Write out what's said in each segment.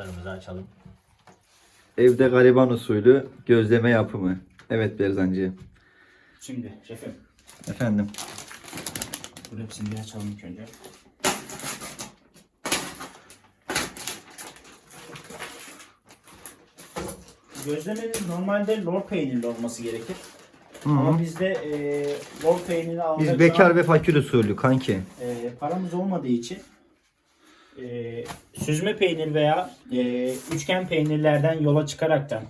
Larımızı açalım. Evde gariban usulü gözleme yapımı. Evet Berzancı. Şimdi şefim. Efendim. Bu hepsini bir açalım ilk önce. Gözlemenin normalde lor peynirli olması gerekir. Ama bizde e, lor peyniri almak Biz bekar ve fakir usulü kanki. e, paramız olmadığı için e, süzme peynir veya e, üçgen peynirlerden yola çıkaraktan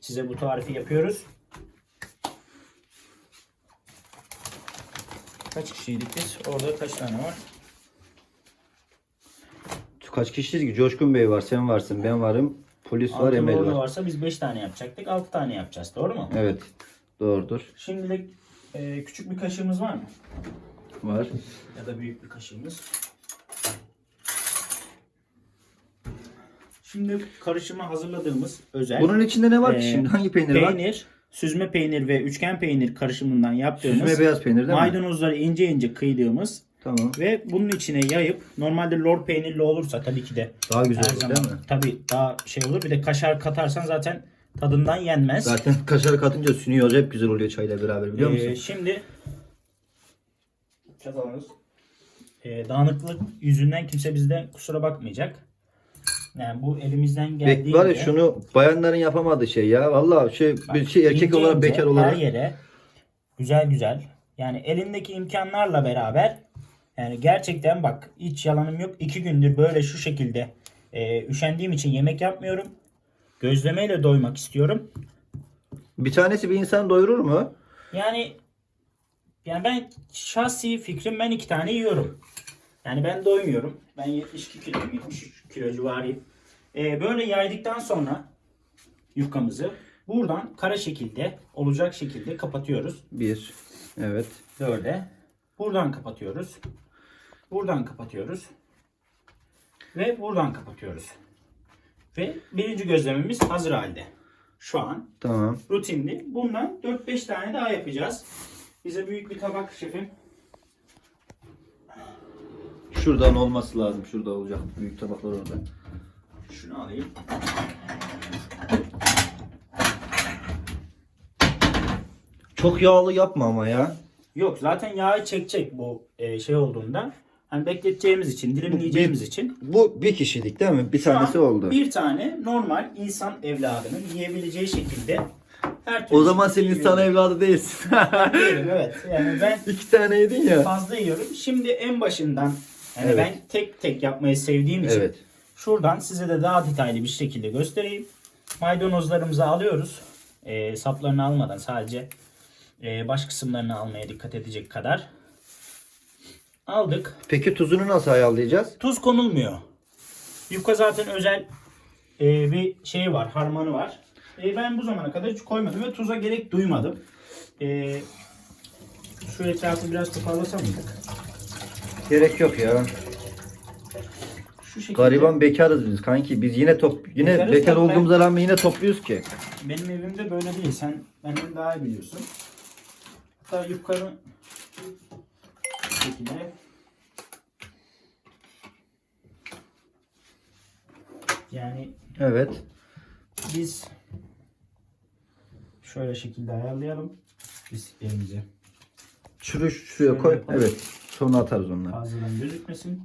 size bu tarifi yapıyoruz. Kaç kişiydik biz? Orada kaç tane var? Kaç kişiyiz ki? Coşkun Bey var, sen varsın, ben varım. Polis var, Altı Emel var. varsa biz 5 tane yapacaktık. 6 tane yapacağız. Doğru mu? Evet. Doğrudur. Şimdilik e, küçük bir kaşığımız var mı? Var. Ya da büyük bir kaşığımız. Şimdi karışıma hazırladığımız özel Bunun içinde ne var ki Ee, şimdi? Hangi peynir, var? peynir, süzme peynir ve üçgen peynir karışımından yaptığımız Süzme beyaz peynir değil mi? maydanozları ince ince kıydığımız Tamam. ve bunun içine yayıp normalde lor peynirli olursa tabii ki de Daha güzel olur zaman değil mi? tabii daha şey olur. Bir de kaşar katarsan zaten tadından yenmez. Zaten kaşar katınca sünüyor. Hep güzel oluyor çayla beraber biliyor musun? Ee, şimdi çatalımız ee, dağınıklık yüzünden kimse bizden kusura bakmayacak. Yani bu elimizden Bek geldiğince var ya şunu bayanların yapamadığı şey ya. Vallahi şey bak, bir şey erkek ince olarak ince bekar her olarak yere güzel güzel yani elindeki imkanlarla beraber yani gerçekten bak hiç yalanım yok. iki gündür böyle şu şekilde ee, üşendiğim için yemek yapmıyorum. Gözlemeyle doymak istiyorum. bir tanesi bir insan doyurur mu? Yani yani ben şahsi fikrim ben iki tane yiyorum. Yani ben doymuyorum. Ben 72 kilo, 73 kilo civarıyım. Ee, böyle yaydıktan sonra yufkamızı buradan kara şekilde olacak şekilde kapatıyoruz. Bir. Evet. Böyle. Buradan kapatıyoruz. Buradan kapatıyoruz. Ve buradan kapatıyoruz. Ve birinci gözlememiz hazır halde. Şu an Tamam. rutinli. Bundan 4-5 tane daha yapacağız. Bize büyük bir tabak şefim. Şuradan olması lazım. Şurada olacak. Büyük tabaklar orada. Şunu alayım. Çok yağlı yapma ama ya. Yok zaten yağı çekecek bu e, şey olduğunda. Hani bekleteceğimiz için, dilimleyeceğimiz için. Bu bir kişilik değil mi? Bir Şu an tanesi oldu. Bir tane normal insan evladının yiyebileceği şekilde her türlü O zaman sen şekilde insan yiyorum. evladı değilsin. Yiyorum, evet. Yani ben İki tane yedin ya. fazla yiyorum. Şimdi en başından yani Evet. ben tek tek yapmayı sevdiğim için Evet. şuradan size de daha detaylı bir şekilde göstereyim. Maydanozlarımızı alıyoruz. E, saplarını almadan sadece e, baş kısımlarını almaya dikkat edecek kadar. Aldık. Peki tuzunu nasıl ayarlayacağız? Tuz konulmuyor. Yufka zaten özel e, bir şey var, harmanı var. E, ben bu zamana kadar hiç koymadım ve tuza gerek duymadım. E, şu etrafı biraz toparlasam mıydık? Gerek yok ya. Şu şekilde. Gariban bekarız biz kanki. Biz yine top yine Bekarız bekar da ben- olduğumuza rağmen yine topluyoruz ki. Benim evimde böyle değil. Sen benden daha iyi biliyorsun. Hatta yufkanı şu şekilde yani Evet. biz şöyle şekilde ayarlayalım. Biz elimizi Şurayı şuraya Şöyle koy. yapalım. Evet. Sonra atarız onları. fazladan gözükmesin.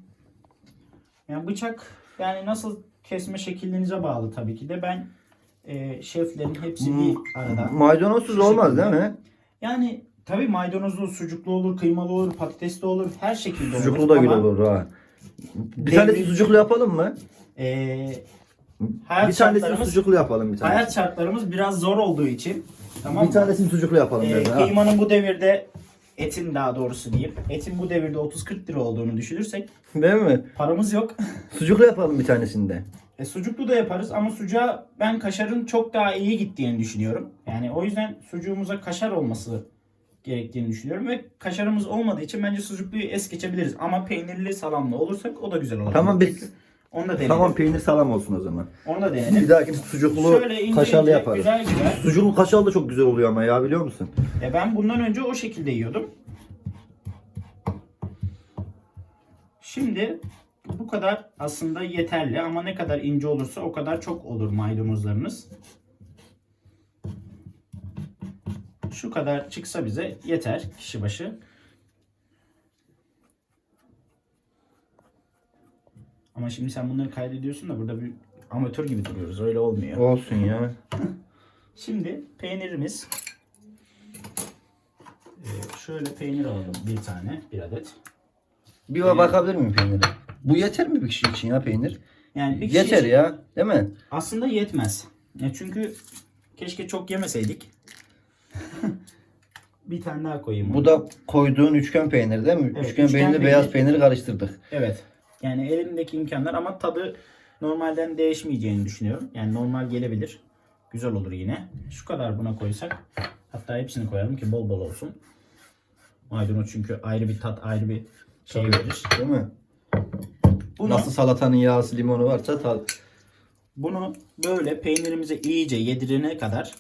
Yani bıçak yani nasıl kesme şeklinize bağlı tabii ki de ben e, şeflerin hepsi bir arada. Maydanozsuz Şu olmaz şekilde. değil mi? Yani tabii maydanozlu, sucuklu olur, kıymalı olur, patatesli olur, her şekilde olur. Sucuklu da güzel Ama, olur ha. Bir tanesini sucuklu yapalım mı? e, hayat Bir tanesini şartlarımız, sucuklu yapalım bir tane. hayat şartlarımız biraz zor olduğu için tamam Bir tanesini sucuklu yapalım E, dedi. ha. kıymanın bu devirde etin daha doğrusu diyeyim. Etin bu devirde 30-40 lira olduğunu düşünürsek Değil mi? paramız yok. Sucuklu yapalım bir tanesinde. E, sucuklu da yaparız ama sucuğa ben kaşarın çok daha iyi gittiğini düşünüyorum. Yani o yüzden sucuğumuza kaşar olması gerektiğini düşünüyorum ve kaşarımız olmadığı için bence sucukluyu es geçebiliriz. Ama peynirli salamlı olursak o da güzel olur. Tamam biz Onu da deneyelim. tamam peynir salam olsun o zaman. Onu da Bir deneyelim. dahaki sucuklu Şöyle ince kaşarlı ince, yaparız. güzel güzel. Sucuklu kaşarlı da çok güzel oluyor ama ya biliyor musun? E, ben bundan önce o şekilde yiyordum. Şimdi Bu kadar aslında yeterli ama ne kadar ince olursa o kadar çok olur maydanozlarınız. Şu kadar çıksa bize yeter kişi başı. Ama şimdi sen bunları kaydediyorsun da burada bir amatör gibi duruyoruz. Öyle olmuyor. Olsun ya. Şimdi peynirimiz. Ee, şöyle peynir alalım bir tane, bir adet. Bir bakabilir miyim peynire? Bu yeter mi bir kişi için ya peynir? Yani bir kişi Yeter için ya. Değil mi? Aslında yetmez. Ya çünkü keşke çok yemeseydik. bir tane daha koyayım. Bu da koyduğun üçgen peynir değil mi? Evet, üçgen, üçgen peynirle peynir. beyaz peyniri karıştırdık. Evet. Yani elimdeki imkanlar ama tadı normalden değişmeyeceğini düşünüyorum. Yani normal gelebilir. Güzel olur yine. Şu kadar buna koysak. Hatta hepsini koyalım ki bol bol olsun. Maydanoz çünkü ayrı bir tat, ayrı bir şey verir. Değil mi? Bunu, Nasıl salatanın yağsı limonu varsa tat. bunu böyle peynirimize iyice yedirene kadar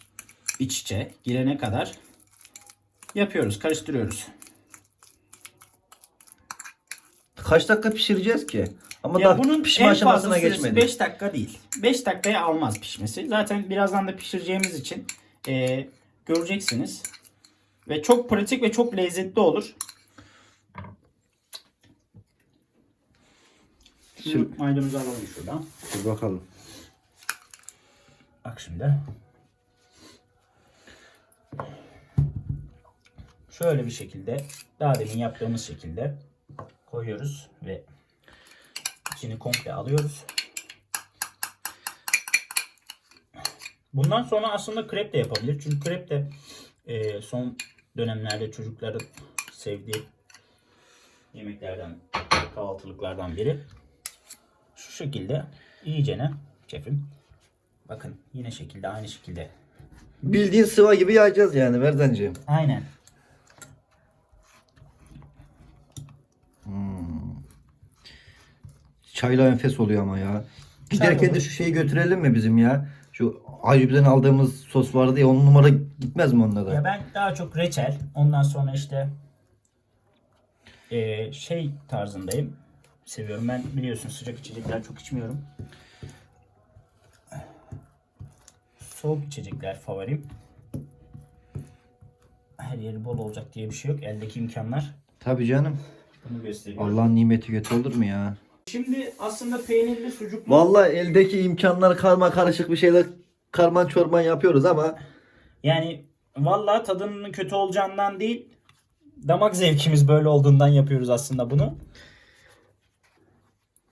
iç içe girene kadar yapıyoruz. Karıştırıyoruz. Kaç dakika pişireceğiz ki? Ama Ya daha bunun pişme en aşamasına fazla geçmedi. 5 dakika değil. 5 dakikaya almaz pişmesi. Zaten birazdan da pişireceğimiz için e, göreceksiniz. Ve çok pratik ve çok lezzetli olur. Şimdi- maydanozu alalım şuradan. Dur bakalım. Bak şimdi. Şöyle bir şekilde daha demin yaptığımız şekilde koyuyoruz ve içini komple alıyoruz. Bundan sonra aslında krep de yapabilir. Çünkü krep de e, son dönemlerde çocukların sevdiği yemeklerden, kahvaltılıklardan biri. Şu şekilde iyicene şefim Bakın yine şekilde aynı şekilde. Bildiğin sıva gibi yayacağız yani Merdancığım. Aynen. Çayla enfes oluyor ama ya. Giderken de şu şeyi götürelim mi bizim ya? Şu Ayyüp'ten aldığımız sos vardı ya on numara gitmez mi onunla da? Ya ben daha çok reçel. Ondan sonra işte eee, şey tarzındayım. Seviyorum. Ben biliyorsun sıcak içecekler çok içmiyorum. Soğuk içecekler favorim. Her yeri bol olacak diye bir şey yok. Eldeki imkanlar Tabii canım. bunu gösteriyor. Allah'ın nimeti kötü olur mu ya? Şimdi aslında peynirli sucuklu Vallahi eldeki imkanlar karma karışık bir şeyler karman çorman yapıyoruz ama Yani vallahi tadının kötü olacağından değil, damak zevkimiz böyle olduğundan yapıyoruz aslında bunu.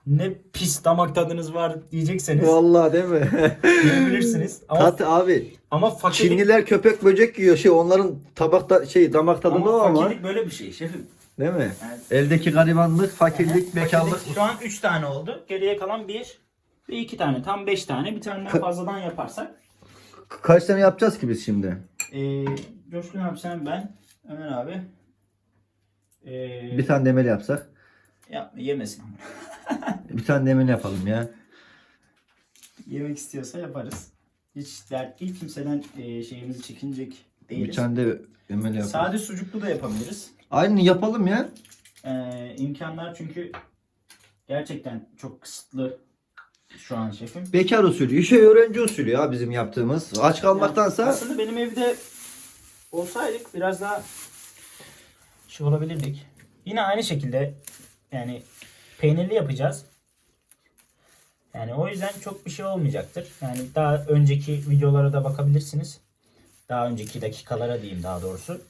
Ne pis damak tadınız var diyecekseniz vallahi değil mi? diyebilirsiniz. Ama, Tat abi. ama fakirlik, Çinliler köpek böcek yiyor şey onların tabakta şey damak tadında ama o ama fakirlik böyle bir şey şefim. Değil mi? Evet. Eldeki garibanlık, fakirlik, bekarlık. Şu an 3 tane oldu. Geriye kalan 1 ve 2 tane. Tam 5 tane. Bir tane daha fazladan yaparsak. Kaç tane yapacağız ki biz şimdi? Ee, Coşkun abi sen ben, Ömer abi. Ee, Bir tane demeli yapsak. Yapma yemesin. Bir tane demeli yapalım ya. Yemek istiyorsa yaparız. Hiç dert değil. Kimseden e, şeyimizi çekinecek Bir değiliz. tane de demeli yapalım. Sade sucuklu da yapabiliriz. Aynı yapalım ya. Ee, imkanlar çünkü gerçekten çok kısıtlı şu an şefim. Bekar usulü, şey öğrenci usulü ya bizim yaptığımız. Aç kalmaktansa Aslında benim evde olsaydık biraz daha şey olabilirdik. Yine aynı şekilde yani peynirli yapacağız. Yani o yüzden çok bir şey olmayacaktır. Yani daha önceki videolara da bakabilirsiniz. Daha önceki dakikalara diyeyim daha doğrusu.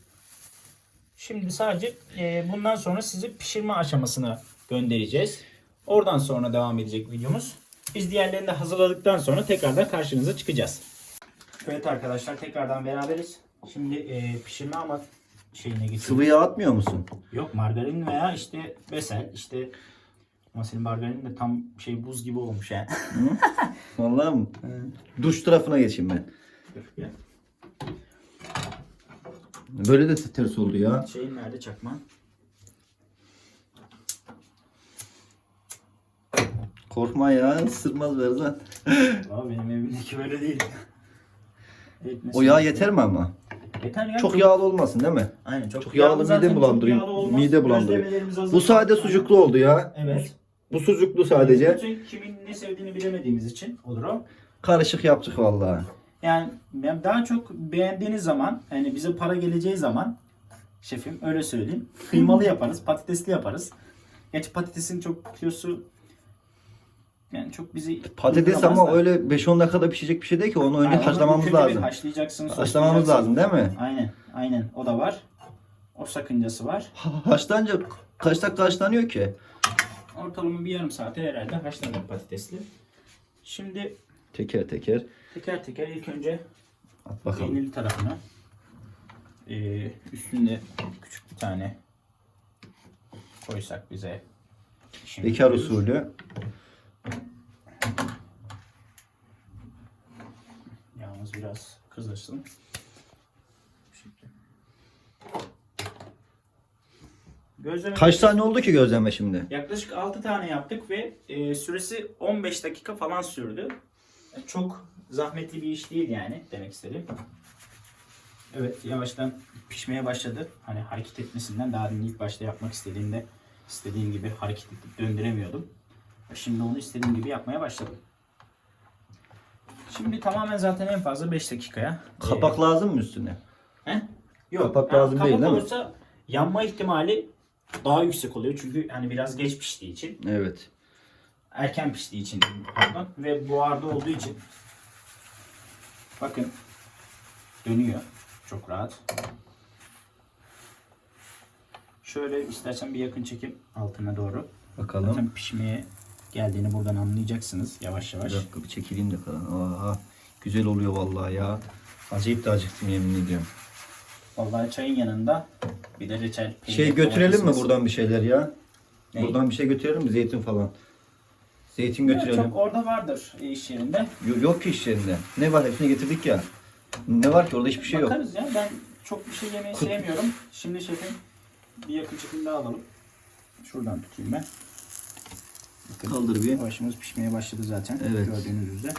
Şimdi sadece e, bundan sonra sizi pişirme aşamasına göndereceğiz. Oradan sonra devam edecek videomuz. Biz diğerlerini de hazırladıktan sonra tekrardan karşınıza çıkacağız. Evet arkadaşlar tekrardan beraberiz. Şimdi e, pişirme ama şeyine geçiyoruz. sıvı yağ atmıyor musun? Yok margarin veya işte besel işte ama senin margarin de tam şey buz gibi olmuş yani. Vallahi mı? Duş tarafına geçeyim ben. Dur, gel. Böyle de ters oldu ya. Şeyin nerede çakman? Korkma ya, ısırmaz Berzan. Abi benim evimdeki böyle değil. Evet, O mesela- yağ yeter mi ama? Yeter ya. Çok yağlı olmasın değil mi? Aynen çok, çok yağlı zaten mide çok bulandırıyor. yağlı olmaz. Mide bulandırıyor. Gözlemelerimiz hazır. Bu sade sucuklu oldu ya. Evet. Bu sucuklu sadece. Bütün kimin ne sevdiğini bilemediğimiz için olur o. Karışık yaptık vallahi. Yani ben daha çok beğendiğiniz zaman hani bize para geleceği zaman şefim öyle söyleyeyim. Kıymalı yaparız, patatesli yaparız. Gerçi patatesin çok kilosu yani çok bizi Patates durduramaz ama da. öyle 5-10 dakikada pişecek bir şey değil ki. Onu önce Yani onu haşlamamız lazım. Haşlayacaksın, Haşlamamız lazım değil mi? Aynen, aynen. O da var. O sakıncası var. Ha- Haşlanınca kaç dakika haşlanıyor ki? Ortalama bir yarım saate herhalde haşlanır patatesli. Şimdi Teker teker. Teker teker ilk önce At bakalım. peynirli tarafına ee, üstünde küçük bir tane koysak bize. Şimdi Bekar usulü. Yağımız biraz kızışsın. Gözleme Kaç tane oldu ki gözleme şimdi? Yaklaşık 6 tane yaptık ve e, süresi 15 dakika falan sürdü. Çok zahmetli bir iş değil yani demek istedim. Evet yavaştan pişmeye başladı. Hani hareket etmesinden daha demin ilk başta yapmak istediğimde istediğim gibi hareket edip döndüremiyordum. Şimdi onu istediğim gibi yapmaya başladım. Şimdi tamamen zaten en fazla 5 dakikaya. Kapak lazım mı üstüne? He? Yok. Kapak Ha, lazım kapak değil, değil mi? olursa yanma ihtimali daha yüksek oluyor. Çünkü hani biraz geç piştiği için, Evet. Erken piştiği için pardon ve buharda olduğu için bakın dönüyor çok rahat. Şöyle istersen bir yakın çekim altına doğru. Bakalım. Zaten pişmeye geldiğini buradan anlayacaksınız yavaş yavaş. Bir dakika bir çekileyim de falan. Aa, güzel oluyor vallahi ya. Acayip de acıktım yemin ediyorum. Vallahi çayın yanında bir de reçel. Şey götürelim mi buradan bir şeyler ya? Neyi? Buradan bir şey götürelim mi? Zeytin falan. Zeytin götürelim. Çok orada vardır iş yerinde. Yo- Yok ki iş yerinde. Ne var hepsini getirdik ya. Ne var ki orada hiçbir şey yok. Bakarız ya ben çok bir şey yemeyi sevmiyorum. Şimdi şefim bir yakın çekim daha alalım. Şuradan tutayım ben. Bakın, Kaldır bir. Başımız pişmeye başladı zaten. Evet. Gördüğünüz üzere.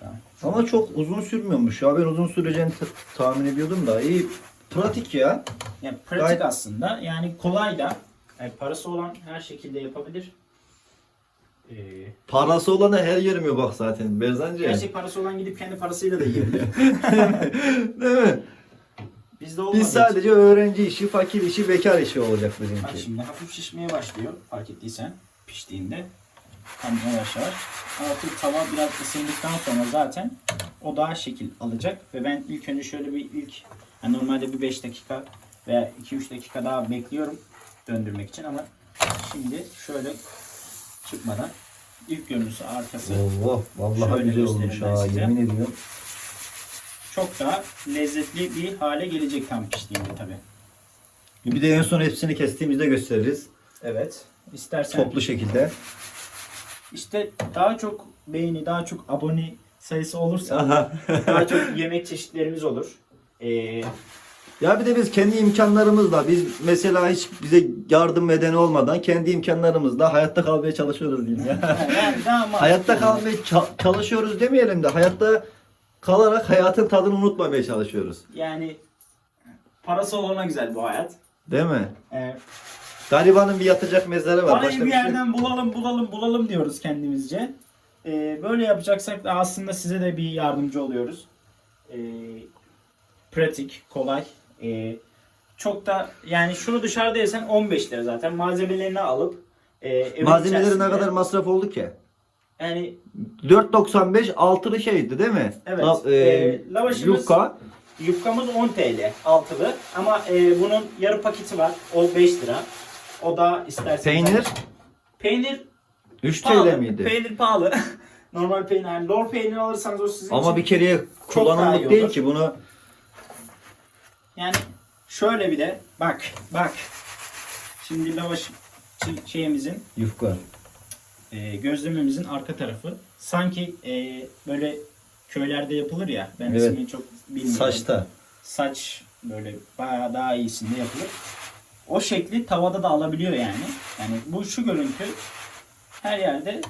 Tamam. Ama çok uzun sürmüyormuş ya. Ben uzun süreceğini tahmin ediyordum da. İyi. Pratik ya. Yani pratik Gayet- aslında. Yani kolay da. Yani parası olan her şekilde yapabilir. Ee, Parası olana her yerime bak zaten. Berzancı. gerçek parası olan gidip kendi parasıyla da yiyebilir. Değil mi? Bizde olmadığı Biz için- sadece öğrenci işi, fakir işi, bekar işi olacak Bak bizimki. şimdi hafif şişmeye başlıyor fark ettiysen piştiğinde. Tam yavaş yavaş. Altı tava biraz ısındıktan sonra zaten o daha şekil alacak ve ben ilk önce şöyle bir ilk yani normalde bir 5 dakika veya 2-3 dakika daha bekliyorum döndürmek için ama şimdi şöyle çıkmadan ilk görüntüsü arkası Allah vallahi Şöyle güzel olmuş ha size. yemin ediyorum. çok daha lezzetli bir hale gelecek tam piştiğinde tabi. Bir de en son hepsini kestiğimizde gösteririz. Evet. İstersen Toplu şekilde. İşte daha çok beğeni, daha çok abone sayısı olursa Aha. daha çok yemek çeşitlerimiz olur. Ee, Ya bir de biz kendi imkanlarımızla biz mesela hiç bize yardım eden olmadan kendi imkanlarımızla hayatta kalmaya çalışıyoruz diyeyim ya. hayatta kalmaya ça- çalışıyoruz demeyelim de hayatta kalarak hayatın tadını unutmamaya çalışıyoruz. Yani parası olana güzel bu hayat. Değil mi? Ee, Garibanın bir yatacak mezarı var. parayı Başka bir bir şey yerden bulalım bulalım bulalım diyoruz kendimizce. Ee, böyle yapacaksak da aslında size de bir yardımcı oluyoruz. Ee, pratik, kolay. Ee, çok da yani şunu dışarıda yesen 15 lira zaten. Malzemelerini alıp e, Malzemeleri ne kadar masraf oldu ki? yani 4.95 altılı şeydi değil mi? Evet. La- e, Ee, lavaşımız- yufka. Yufkamız 10 TL altılı ama e, bunun yarı paketi var. O 5 lira. O da isterseniz. Peynir Peynir 3 pahalı. TL miydi? Peynir pahalı. Normal peynir. Yani lor peynir alırsanız o sizin Ama için. bir kereye kullanımlık değil ki bunu. Yani şöyle bir de bak bak. Şimdi lavaş şeyimizin Yufka. e, gözlememizin arka tarafı sanki e, böyle köylerde yapılır ya. Ben Evet. ismini çok bilmiyorum. Saçta. saç böyle bayağı daha iyisinde yapılır. O şekli tavada da alabiliyor yani. Yani bu şu görüntü her yerde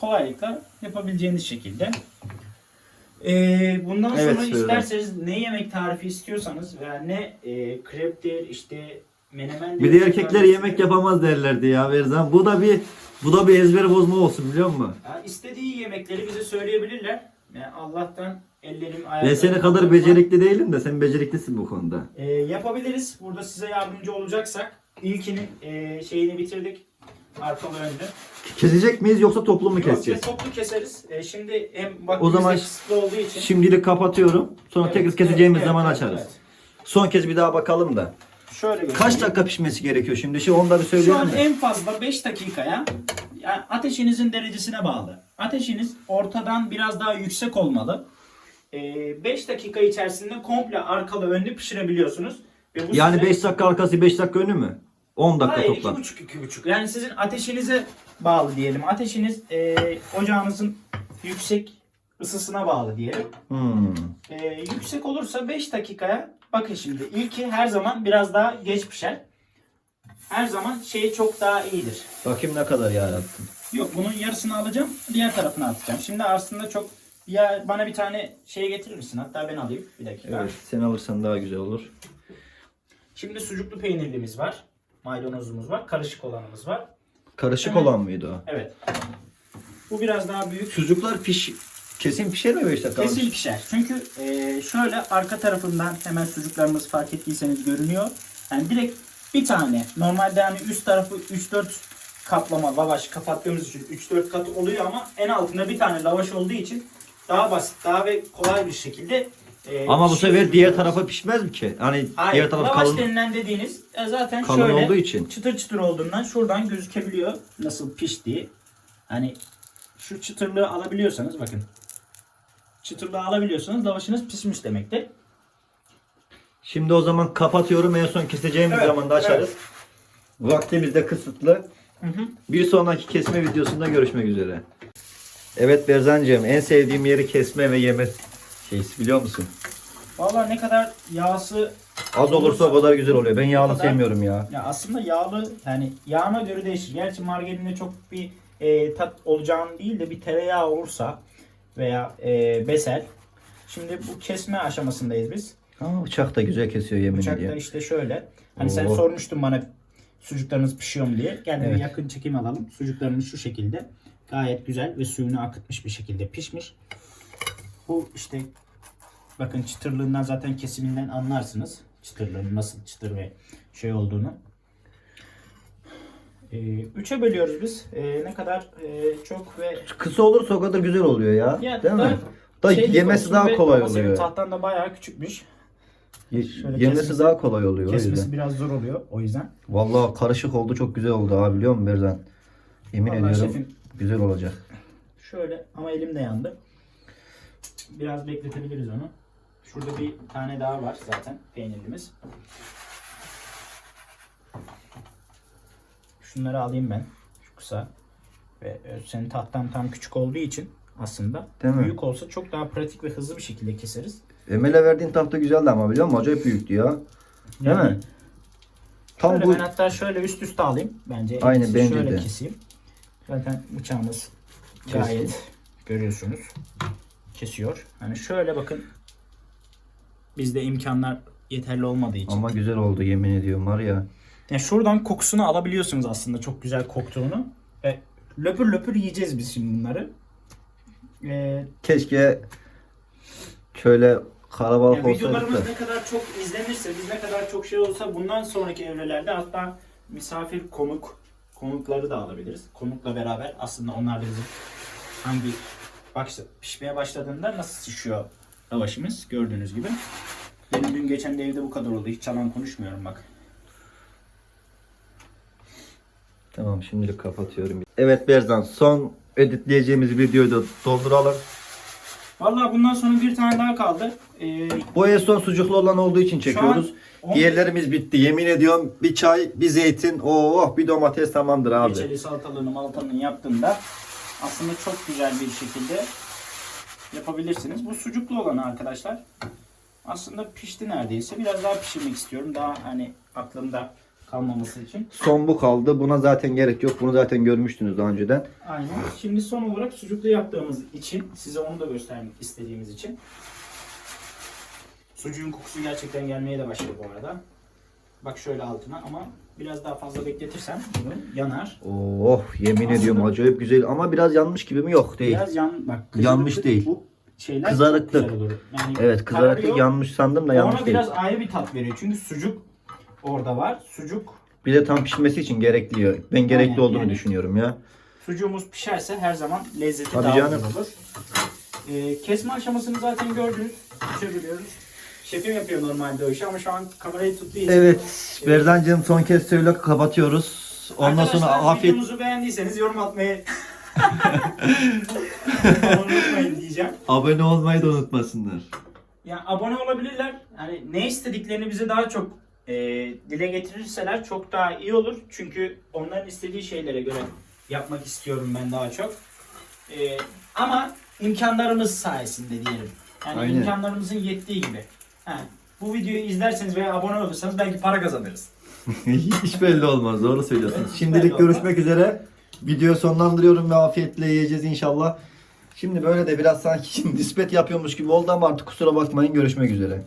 kolaylıkla yapabileceğiniz şekilde. Ee, bundan sonra Evet, buyurun. isterseniz ne yemek tarifi istiyorsanız veya ne e, kreptir işte menemen Bir de erkekler yemek yapamaz derlerdi ya Berzan. Bu da bir bu da bir ezber bozma olsun biliyor musun? Ya istediği yemekleri bize söyleyebilirler. Yani Allah'tan ellerim Ben ayaklarım. seni kadar becerikli değilim de sen beceriklisin bu konuda. Ee, yapabiliriz. Burada size yardımcı olacaksak ilkinin e, şeyini bitirdik. Arkalı önlü. Kesecek miyiz yoksa toplu mu keseceğiz? toplu keseriz. E, şimdi hem O vaktimiz zaman de kısıtlı olduğu için. Şimdilik kapatıyorum. Sonra Evet, tekrar keseceğimiz evet, zaman evet, açarız. evet. Son kez bir daha bakalım da. Şöyle Kaç göstereyim. dakika pişmesi gerekiyor şimdi? Şimdi onu da bir Şu söyleyelim an mi? en fazla 5 dakikaya yani ateşinizin derecesine bağlı. Ateşiniz ortadan biraz daha yüksek olmalı. 5 dakika içerisinde komple arkalı önlü pişirebiliyorsunuz. Ve bu Yani size- 5 dakika arkası 5 dakika önü mü? 10 dakika Hayır, toplam. iki buçuk, iki buçuk. Yani sizin ateşinize bağlı diyelim. Ateşiniz e, ocağınızın yüksek ısısına bağlı diyelim. Hmm. E, yüksek olursa 5 dakikaya bakın şimdi ilki her zaman biraz daha geç pişer. Her zaman şey çok daha iyidir. Bakayım ne kadar yağ attın. Yok bunun yarısını alacağım. Diğer tarafına atacağım. Şimdi aslında çok ya bana bir tane şey getirir misin? Hatta ben alayım. Bir dakika. Evet sen alırsan daha güzel olur. Şimdi sucuklu peynirlimiz var. Maydanozumuz var. Karışık olanımız var. Karışık Evet. olan mıydı o? Evet. Bu biraz daha büyük. Sucuklar piş kesin pişer mi 5 dakika? Kesin pişer. Çünkü e, şöyle arka tarafından hemen sucuklarımız fark ettiyseniz görünüyor. Yani direkt bir tane. Normalde hani üst tarafı 3-4 kaplama lavaş kapattığımız için 3-4 kat oluyor ama en altında bir tane lavaş olduğu için daha basit, daha ve kolay bir şekilde e, Ama bu sefer diğer tarafa pişmez mi ki? Hani Hayır, diğer taraf lavaş kalın, denilen dediğiniz e, zaten kalın şöyle olduğu için. çıtır çıtır olduğundan şuradan gözükebiliyor nasıl piştiği. Hani şu çıtırlığı alabiliyorsanız bakın. Çıtırlığı alabiliyorsanız lavaşınız pişmiş demektir. Şimdi o zaman kapatıyorum. En son keseceğimiz Evet, zaman da açarız. Vaktimiz de kısıtlı. Hı hı. Bir sonraki kesme videosunda görüşmek üzere. Evet Berzancığım en sevdiğim yeri kesme ve yeme şeysi biliyor musun? Vallahi ne kadar yağsı Az olursa o kadar güzel oluyor. Ben yağlı kadar- sevmiyorum ya. ya aslında yağlı yani yağına göre değişir. Gerçi margarinde çok bir e, tat olacağını değil de bir tereyağı olursa veya e, besel. Şimdi bu kesme aşamasındayız biz. Aa, bıçak da güzel kesiyor yemin Bıçakta ediyorum. işte şöyle. Hani sen Oo. sormuştun bana sucuklarınız pişiyor mu diye. Gel bir Evet. yakın çekim alalım. Sucuklarımız şu şekilde. Gayet güzel ve suyunu akıtmış bir şekilde pişmiş. Bu işte bakın çıtırlığından zaten kesiminden anlarsınız. Çıtırlığın nasıl çıtır ve şey olduğunu. Ee, üçe bölüyoruz biz. Ee, ne kadar e, çok ve Kısa olursa o kadar güzel oluyor ya. Ya değil da mi? Da yemesi daha kolay oluyor. tahtan da bayağı küçükmüş. Ye- şöyle yemesi kesmesi- daha kolay oluyor o Kesmesi biraz zor oluyor o yüzden. Vallahi karışık oldu çok güzel oldu abi biliyor musun Berzan? Yemin Vallahi ediyorum şefim güzel olacak. Şöyle ama elim de yandı. Biraz bekletebiliriz onu. Şurada bir tane daha var zaten peynirimiz. Şunları alayım ben. Şu kısa. Ve e, senin tahtan tam küçük olduğu için aslında Değil mi? büyük olsa çok daha pratik ve hızlı bir şekilde keseriz. Emel'e verdiğin tahta güzeldi ama biliyor musun? Acayip büyüktü ya. Değil Yani mi? Tam şöyle bu ben hatta şöyle üst üste alayım. Bence iyisi bence şöyle de. keseyim. Zaten bıçağımız gayet görüyorsunuz kesiyor. Hani şöyle bakın bizde imkanlar yeterli olmadığı için. ama güzel oldu yemin ediyorum var ya. Yani şuradan kokusunu alabiliyorsunuz aslında çok güzel koktuğunu. E, löpür löpür yiyeceğiz biz şimdi bunları. E, Keşke şöyle kalabalık yani olsaydık videolarımız ne kadar çok izlenirse, biz ne kadar çok şey olsa bundan sonraki evrelerde hatta misafir konuk konukları da alabiliriz. Konukla beraber aslında onlar da bizim hangi bak işte pişmeye başladığında nasıl şişiyor lavaşımız gördüğünüz gibi. Benim dün geçen de evde bu kadar oldu. Hiç yalan konuşmuyorum bak. Tamam şimdilik kapatıyorum. Evet Berzan son editleyeceğimiz videoyu da dolduralım. Vallahi bundan sonra bir tane daha kaldı. Ee, Bu en son sucuklu olan olduğu için çekiyoruz. on- Diğerlerimiz bitti. Yemin ediyorum bir çay, bir zeytin, oh bir domates tamamdır abi. Reçeli salatalığını malatalığını yaptığında aslında çok güzel bir şekilde yapabilirsiniz. Bu sucuklu olanı arkadaşlar. Aslında pişti neredeyse. Biraz daha pişirmek istiyorum. Daha hani aklımda kalmaması için. Son bu kaldı. Buna zaten gerek yok. Bunu zaten görmüştünüz daha önceden. Aynen. Şimdi son olarak sucuklu yaptığımız için size onu da göstermek istediğimiz için. Sucuğun kokusu gerçekten gelmeye de başladı bu arada. Bak şöyle altına ama biraz daha fazla bekletirsem bunu yanar. Oh yemin Aslında- ediyorum acayip güzel ama biraz yanmış gibi mi? Yok değil. Biraz yan bak Yanmış kızarıklık değil. Bu şeyler Kızarıklık. çok güzel olur. Yani Evet kızarıklık kararıyor. yanmış sandım da yanmış Ona değil. biraz ayrı bir tat veriyor. Çünkü sucuk orada var. Sucuk Bir de tam pişmesi için gerekliyor. Ben gerekli Aynen, olduğunu yani. düşünüyorum ya. sucuğumuz pişerse her zaman lezzeti Tabii daha canım. güzel olur. Ee, kesme aşamasını zaten gördünüz. Pişebiliyoruz. Şefim yapıyor normalde o işi ama şu an kamerayı tuttuğu için. Evet Berdancığım son kez söyle kapatıyoruz. Ondan Arkadaşlar sonra afiyet videomuzu beğendiyseniz yorum atmayı unutmayın diyeceğim. abone olmayı da unutmasınlar. Yani abone olabilirler. Yani ne istediklerini bize daha çok e, dile getirirseler çok daha iyi olur. Çünkü onların istediği şeylere göre yapmak istiyorum ben daha çok. E, ama imkanlarımız sayesinde diyelim. Yani Aynen. imkanlarımızın yettiği gibi. Bu videoyu izlerseniz veya abone olursanız belki para kazanırız. Hiç belli olmaz doğru söylüyorsunuz. Şimdilik görüşmek üzere. Videoyu sonlandırıyorum ve afiyetle yiyeceğiz inşallah. Şimdi böyle de biraz sanki nispet yapıyormuş gibi oldu ama artık kusura bakmayın görüşmek üzere.